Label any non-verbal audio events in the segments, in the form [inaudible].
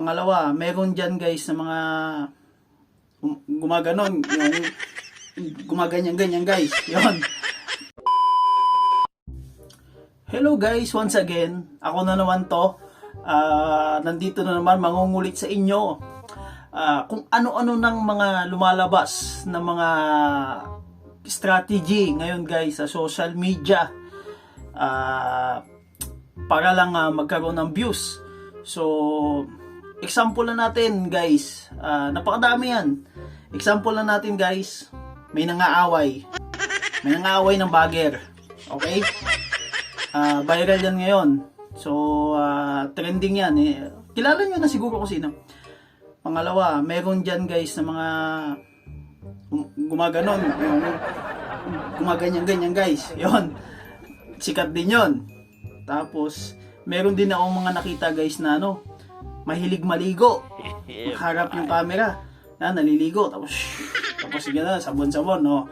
Pangalawa, meron dyan guys na mga gum- gumaganon, yung gumaganyan-ganyan guys. Yon. Hello guys, once again, ako na naman to. Ah, nandito na naman mangungulit sa inyo. Ah, kung ano-ano ng mga lumalabas na mga strategy ngayon guys sa social media. Ah, para lang ah, magkaroon ng views. So, example na natin guys, Ah, napakadami yan. Example na natin guys, may nangaaway. May nangaaway ng bagger. Okay? Ah, viral yan ngayon. So, ah, trending yan. Eh. Kilala nyo na siguro kung sino. Pangalawa, meron dyan guys na mga gum- gumaganon. Gumaganyan-ganyan guys. Yon Sikat din yon Tapos, meron din ako mga nakita guys na ano, mahilig maligo. [laughs] Harap yung camera. Na, naliligo. Tapos, tapos sige na, sabon-sabon, no.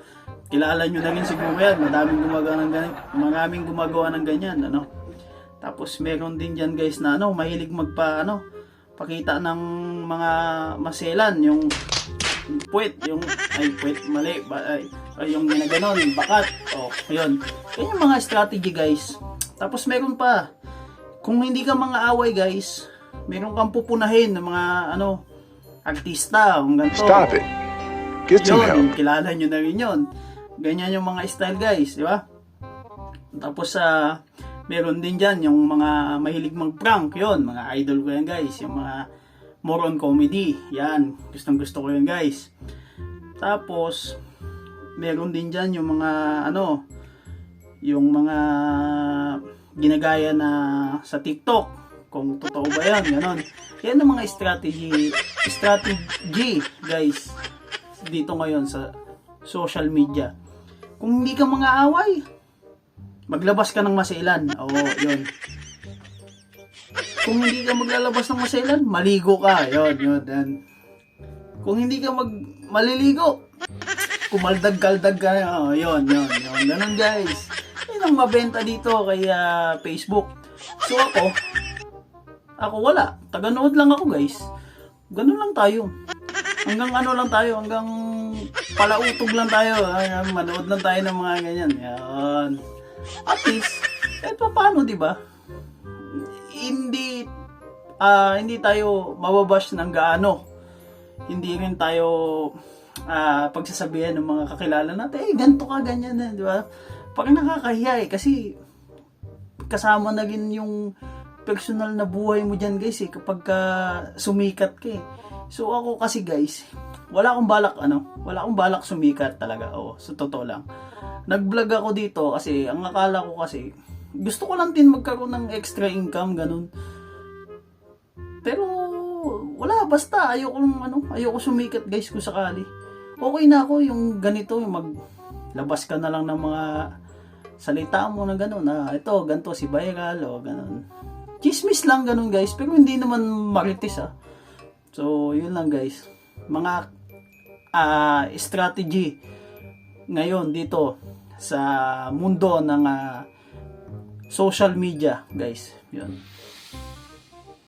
Kilala nyo na rin siguro yan. Madaming gumagawa ng ganyan. Maraming gumagawa ng ganyan, ano. Tapos, meron din dyan guys na ano, mahilig magpa, ano, pakita ng mga maselan, yung yung puwet, yung, ay, puwet, mali, ba, ay, ay, yung ginaganon, bakat, o, oh, yun. Yan yung mga strategy, guys. Tapos, meron pa, kung hindi ka mga away, guys, meron kang pupunahin ng mga, ano, artista, kung ganito. Stop it. Get some help. Kilala nyo na rin yun. Ganyan yung mga style guys, di ba? Tapos sa meron din dyan yung mga mahilig mag-prank, yun, mga idol ko yan guys, yung mga more on comedy, yan, gustong gusto ko yan guys. Tapos, meron din dyan yung mga, ano, yung mga ginagaya na sa TikTok, kung totoo ba yan, ganon. Yan ang mga strategy, strategy guys, dito ngayon sa social media. Kung hindi ka mga away, maglabas ka ng masailan. Oo, yun. Kung hindi ka maglalabas ng masailan, maligo ka. Yun, yun. Yan. Kung hindi ka mag maliligo, kumaldag-kaldag ka. Oh, yun, yun, yun. Ganun guys. Yan ang mabenta dito kay ah, Facebook. So ako, ako wala. Taganood lang ako guys. Ganun lang tayo. Hanggang ano lang tayo, hanggang palautog lang tayo. Ay, manood lang tayo ng mga ganyan. Yan. At least, kahit pa paano, di ba? Hindi, ah hindi tayo mababash ng gaano. Hindi rin tayo ah pagsasabihan ng mga kakilala natin, eh, ganito ka, ganyan na, di ba? Parang nakakahiya eh, kasi kasama na rin yung personal na buhay mo dyan guys eh kapag ka sumikat ka eh. So ako kasi guys, wala akong balak ano, wala akong balak sumikat talaga. Oo, sa totoo lang. Nag-vlog ako dito kasi ang akala ko kasi gusto ko lang din magkaroon ng extra income ganun. Pero wala basta ayoko lang ano, ayoko sumikat guys kung sakali. Okay na ako yung ganito yung maglabas ka na lang ng mga salita mo na gano'n na ito ganto si viral o gano'n. Chismis lang ganun guys pero hindi naman marites ah. So yun lang guys. Mga ah strategy ngayon dito sa mundo ng ah, social media guys. Yun.